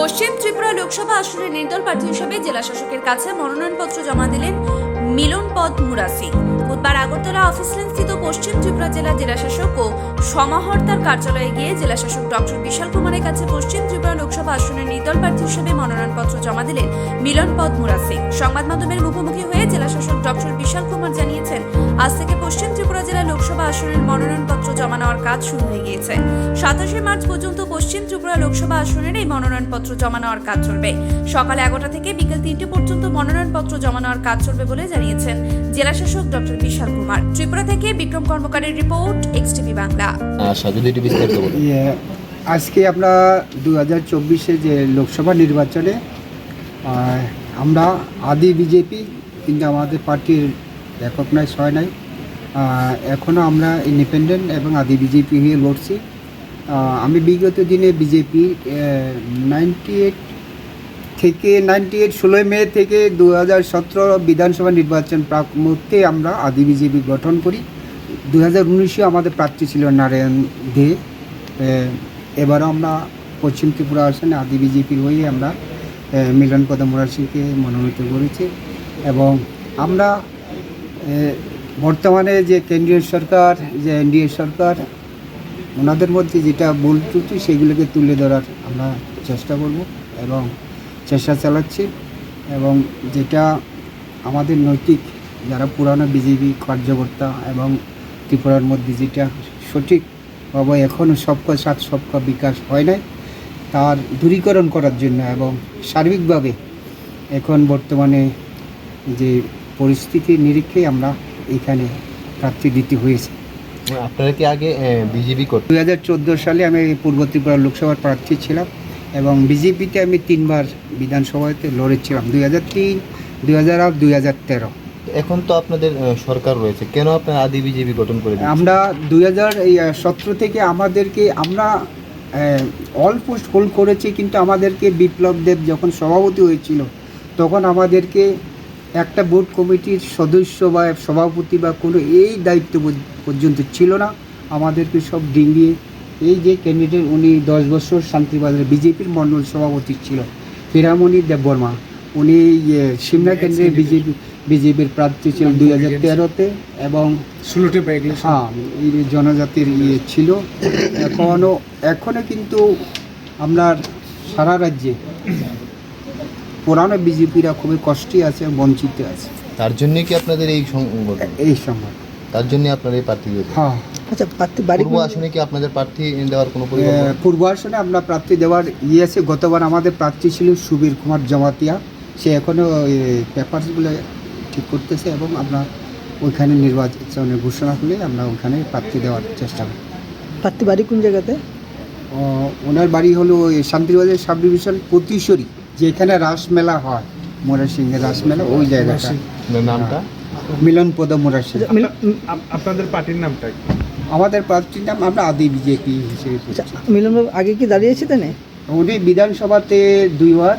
পশ্চিম ত্রিপুরা লোকসভা আসনের নির্দল প্রার্থী হিসেবে জেলা শাসকের কাছে মনোনয়নপত্র জমা দিলেন মিলন পদ মুরাসি। বুধবার আগরতলা অফিস স্থিত পশ্চিম ত্রিপুরা জেলা জেলাশাসক ও সমাহর্তার কার্যালয়ে গিয়ে জেলাশাসক ডক্টর বিশাল কুমারের কাছে পশ্চিম ত্রিপুরা লোকসভা আসনের নির্দল প্রার্থী হিসেবে মনোনয়নপত্র জমা দিলেন মিলন পদ মুরাসি। সংবাদ মাধ্যমের মুখোমুখি হয়ে জেলাশাসক ডক্টর বিশাল কুমার জানিয়েছেন আজ থেকে পশ্চিম ত্রিপুরা জেলা লোকসভা আসনের মনোনয়নপত্র জমা নেওয়ার কাজ শুরু হয়ে গিয়েছে। সাতাশে মার্চ পর্যন্ত পশ্চিম ত্রিপুরা লোকসভা আসনের এই মনোনয়নপত্র জমা নেওয়ার কাজ চলবে। সকাল এগারোটা থেকে বিকেল তিনটে পর্যন্ত মনোনয়নপত্র জমা নেওয়ার কাজ চলবে বলে জানিয়েছেন জেলাশাসক ডক্টর বিশাল কুমার। ত্রিপুরা থেকে বিক্রম কর্মকারের রিপোর্ট এক্স টিভি বাংলা। আচ্ছা যদি একটু বিস্তারিত বলুন। ইয়ে, আজকে আমরা দু হাজার চব্বিশে যে লোকসভা নির্বাচনে আমরা আদি বিজেপি কিন্তু আমাদের পার্টির রেকগনাইজ ছয় নাই এখনও আমরা ইন্ডিপেন্ডেন্ট এবং আদি বিজেপি হয়ে লড়ছি। আমি বিগত দিনে বিজেপি নাইনটি এইট থেকে নাইনটি এইট ষোলোই মে থেকে দু হাজার সতেরো বিধানসভা নির্বাচন প্রাক মুহূর্তে আমরা আদি বিজেপি গঠন করি। দু হাজার উনিশে আমাদের প্রার্থী ছিল নারায়ণ দে। এবারও আমরা পশ্চিম ত্রিপুরা আসনে আদি বিজেপির হয়ে আমরা মিলন পদ মোরার সিংকে মনোনীত করেছি। এবং আমরা বর্তমানে যে কেন্দ্রীয় সরকার যে এনডিএ সরকার, ওনাদের মধ্যে যেটা ভুল ত্রুটি, সেগুলোকে তুলে ধরার আমরা চেষ্টা করব এবং চেষ্টা চালাচ্ছি। এবং যেটা আমাদের নৈতিক, যারা পুরানো বিজেপি কার্যকর্তা এবং ত্রিপুরার মধ্যে যেটা সঠিকভাবে এখনও সবকা সাথ, সবকা বিকাশ হয় নাই, তার দূরীকরণ করার জন্য এবং সার্বিকভাবে এখন বর্তমানে যে পরিস্থিতির নিরীক্ষে আমরা এখানে প্রার্থী দিতে হয়েছে। আপনারা কি আগে বিজেপি করতেন? দু হাজার চোদ্দ সালে আমি পূর্ব ত্রিপুরা লোকসভার প্রার্থী ছিলাম এবং বিজেপিতে আমি তিনবার বিধানসভাতে লড়েছিলাম দুই হাজার তিন দুই হাজার আট দুই হাজার তেরো। এখন তো আপনাদের সরকার রয়েছে। কেন আপনারা আদি বিজেপি গঠন করে? আমরা দুই হাজার সতেরো থেকে আমাদেরকে আমরা অল পোস্ট হোল্ড করেছি কিন্তু আমাদেরকে বিপ্লব দেব যখন সভাপতি হয়েছিল তখন আমাদেরকে একটা বোর্ড কমিটির সদস্য বা সভাপতি বা কোনো এই দায়িত্ব পর্যন্ত ছিল না। আমাদেরকে সব ডিঙ্গিয়ে এই যে ক্যান্ডিডেট উনি দশ বছর শান্তিবাজার বিজেপির মণ্ডল সভাপতি ছিল ফিরামণি দেববর্মা উনি ইয়ে, সিমলা কেন্দ্রে বিজেপি বিজেপির প্রার্থী ছিলেন দুই হাজার তেরোতে এবং ষোলোটি হ্যাঁ এই জনজাতির ইয়ে ছিল। এখনও এখনও কিন্তু আপনার সারা রাজ্যে পুরানো বিজেপিরা খুবই কষ্টে আছে বঞ্চিত আছে। তার জন্য কি আপনাদের এই সংগঠন এই সময় তার জন্য আপনারা এই প্রার্থী হ্যাঁ। আচ্ছা প্রার্থী বাড়ি পূর্ব আসনে কি আপনাদের প্রার্থী দেওয়ার কোনো পূর্ব আসনে আমরা প্রার্থী দেওয়ার ইয়ে আছে। গতবার আমাদের প্রার্থী ছিল সুবীর কুমার জমাতিয়া। সে এখনও পেপারসগুলো ঠিক করতেছে এবং আমরা ওইখানে নির্বাচনের ঘোষণা হলে আমরা ওইখানে প্রার্থী দেওয়ার চেষ্টা করি। প্রার্থী বাড়ি কোন জায়গাতে? ওনার বাড়ি হলো ওই শান্তিবাজার সাব ডিভিশন পতিশ্বরী যেখানে রাসমেলা হয় মোরা সিংহের রাসমেলা ওই জায়গাটা। নামটা? মিলন পদ মোরা সিং আচ্ছা, আপনাদের পার্টির নামটা আমাদের প্রার্থীর নাম আমরা আদি বিজেপি হিসেবে আচ্ছা, মিলন আগে কি দাঁড়িয়েছে তাই উনি বিধানসভাতে দুইবার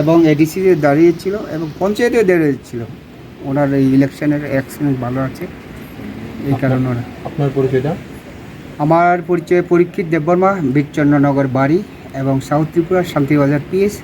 এবং এডিসিতে দাঁড়িয়েছিল এবং পঞ্চায়েতেও দাঁড়িয়েছিল। ওনার এই ইলেকশনের এক্সপিরিয়েন্স ভালো আছে এই কারণে ওরা আপনার পরিচয়টা? আমার পরিচয় পরীক্ষিত দেববর্মা বীরচন্দ্রনগর বাড়ি। এবং সাউথ ত্রিপুরা শান্তিবাজার পিএস